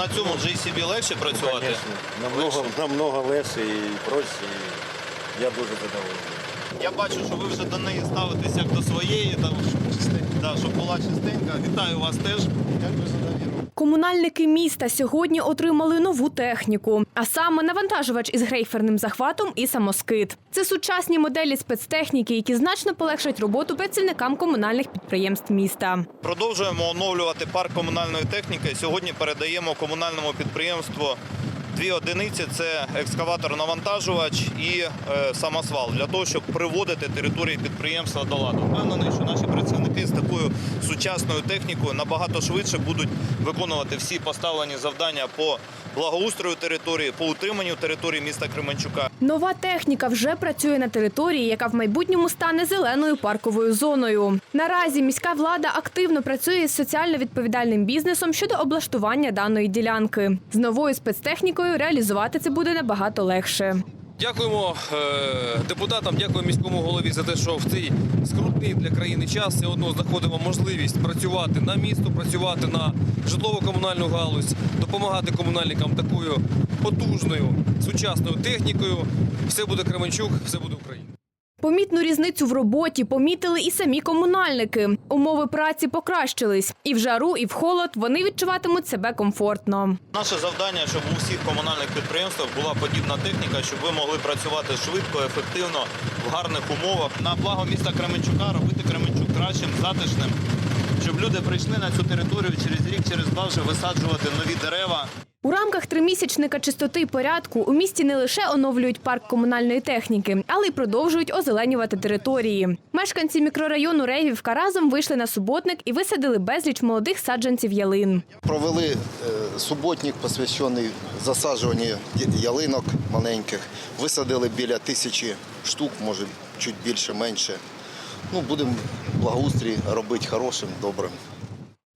на цьому JCB легше працювати? Звісно, намного, намного легше і проще. І я дуже задоволений. Я бачу, що ви вже до неї ставитесь як до своєї, там, да, щоб була чистенька. Вітаю вас теж. Дякую за довіру. Комунальники міста сьогодні отримали нову техніку, а саме навантажувач із грейферним захватом і самоскид. Це сучасні моделі спецтехніки, які значно полегшать роботу працівникам комунальних підприємств міста. Продовжуємо оновлювати парк комунальної техніки. Сьогодні передаємо комунальному підприємству дві одиниці: це екскаватор-навантажувач і е, самосвал для того, щоб приводити території підприємства до ладу. Впевнений, що наші працівники з такою сучасною технікою набагато швидше будуть виконувати всі поставлені завдання по благоустрою території, по утриманню території міста Кременчука. Нова техніка вже працює на території, яка в майбутньому стане зеленою парковою зоною. Наразі міська влада активно працює з соціально відповідальним бізнесом щодо облаштування даної ділянки. З новою спецтехнікою реалізувати це буде набагато легше. Дякуємо е, депутатам, дякуємо міському голові за те, що в цей скрутний для країни час все одно знаходимо можливість працювати на місто, працювати на житлово-комунальну галузь, допомагати комунальникам такою потужною сучасною технікою. Все буде Кременчук, все буде Україна. Помітну різницю в роботі помітили і самі комунальники. Умови праці покращились. І в жару, і в холод вони відчуватимуть себе комфортно. Наше завдання, щоб у всіх комунальних підприємствах була подібна техніка, щоб ви могли працювати швидко, ефективно, в гарних умовах. На благо міста Кременчука робити Кременчук кращим, затишним, щоб люди прийшли на цю територію через рік, через два вже висаджувати нові дерева. У рамках тримісячника чистоти і порядку у місті не лише оновлюють парк комунальної техніки, але й продовжують озеленювати території. Мешканці мікрорайону Рейвівка разом вийшли на суботник і висадили безліч молодих саджанців ялин. Провели е, суботник, посвящений засаджуванню ялинок маленьких. Висадили біля тисячі штук, може чуть більше, менше. Ну, будемо благоустрій робити хорошим, добрим.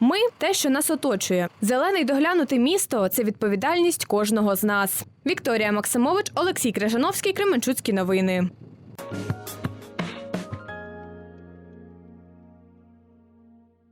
Ми те, що нас оточує. Зелений доглянути місто це відповідальність кожного з нас. Вікторія Максимович, Олексій Крижановський, Кременчуцькі новини.